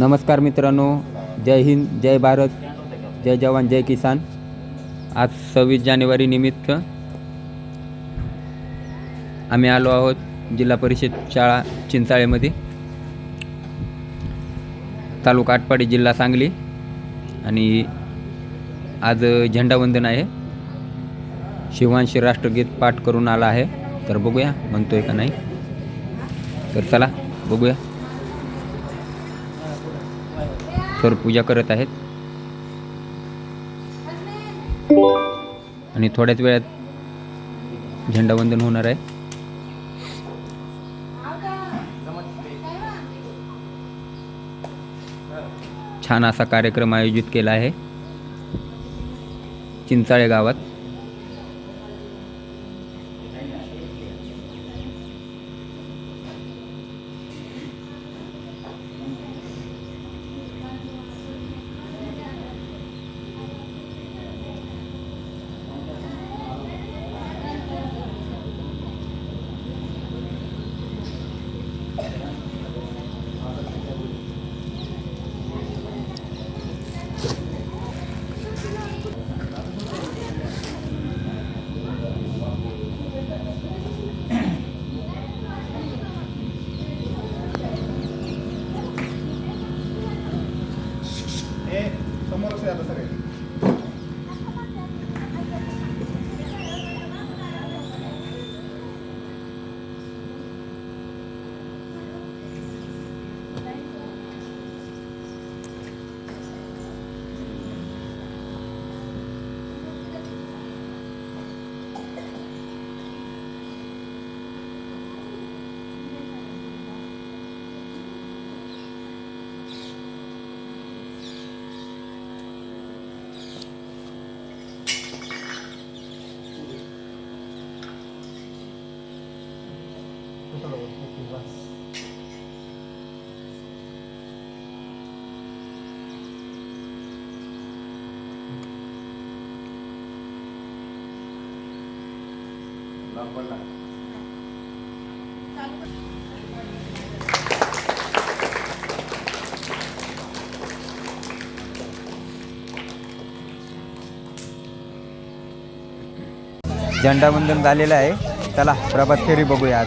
नमस्कार मित्रांनो जय हिंद जय भारत जय जवान जय किसान. आज सव्वीस जानेवारी निमित्त आम्ही आलो आहोत जिल्हा परिषद शाळा चिंचाळेमध्ये. तालुका आटपाडी जिल्हा सांगली. आणि आज झेंडावंदन आहे. शिवांशी राष्ट्रगीत पाठ करून आला आहे. तर बघूया म्हणतोय का नाही? तर चला बघूया. सर पूजा करत आहेत. आणि थोड्याच वेळात झेंडावंदन होणार आहे. छान असा कार्यक्रम आयोजित केला आहे. चिंचाळे गावात. हे समोरच आहे आता सगळे. लांब पडला झेंडावंदन झालेलं आहे. चला प्रभात फेरी बघूया आज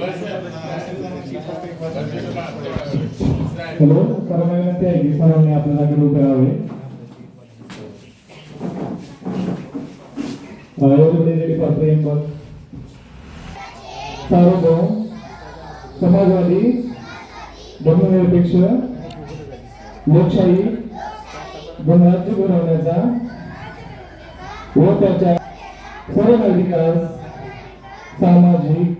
हॅलो सर्वांना विनंती आहे की सर्वांनी आपल्या जागेवर उभे राहावे एवढे फॉर प्रेम सार्वभौम समाजवादी धर्मनिरपेक्ष लोकशाही गणराज्य घडवण्याचा व त्याच्या सर्व नागरिकास सामाजिक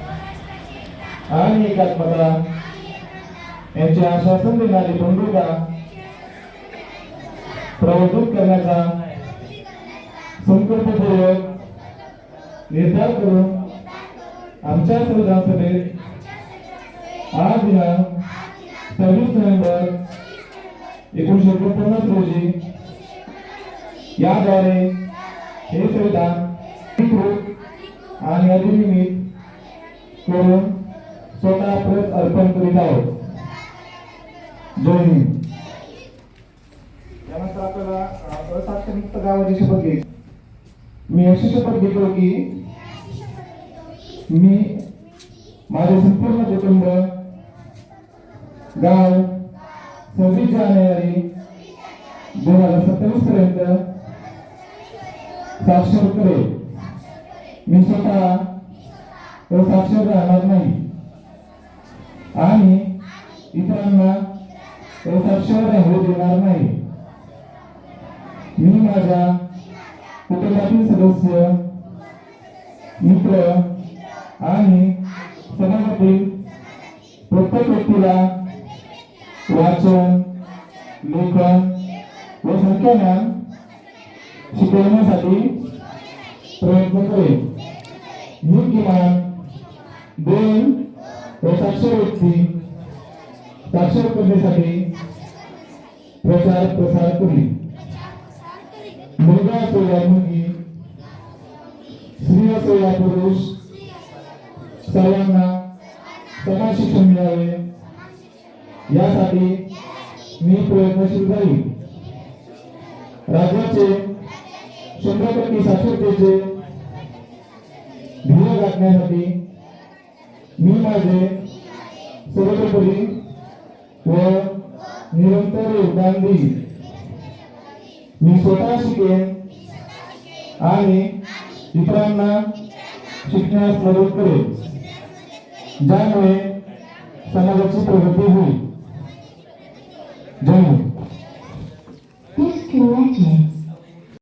आणि एकात्मता यांचे आश्वासन देणारी बंधुता प्रवर्धित करण्याचा संकल्पपूर्वक निर्धार करून आमच्या संविधान सभेत आज दिनांक सव्वीस नोव्हेंबर एकोणीसशे एकोणपन्नास रोजी याद्वारे हे संविधान आणि अधिनियमित करून स्वतः प्रत अर्पण करीत आहोत. जय हिंद. त्यानंतर आपल्याला अ, गावाची शपथ घ्यायची मी अशी शपथ घेतो की मी माझे संपूर्ण कुटुंब गाव सव्वीस जानेवारी दोन हजार सत्तावीस पर्यंत साक्षर करेल. मी स्वतः साक्षर राहणार नाही. आणि इतरांना असाक्षर होऊ देणार नाही. मी माझ्या कुटुंबातील सदस्य मित्र आणि समाजातील प्रत्येक व्यक्तीला वाचन लेखन व संख्याज्ञान शिकवण्यासाठी प्रयत्न करेन. मी किमान दोन व साक्षर व्यक्ती साक्षर करण्यासाठी प्रचार प्रसार करी मुलगा असो या मुलगी स्त्री असो या पुरुष सर्वांना समान शिक्षण मिळावे. यासाठी मी प्रयत्नशील झाली राज्याचे शंभर टक्के साक्षरतेचे ध्येय गाठण्यासाठी मी माझे सर्वोपरी व निरंतर योगदान देईन. मी स्वतः शिकेन आणि इतरांना शिकण्यास मदत करेन ज्यामुळे समाजाची प्रगती होईल. जय हिंद.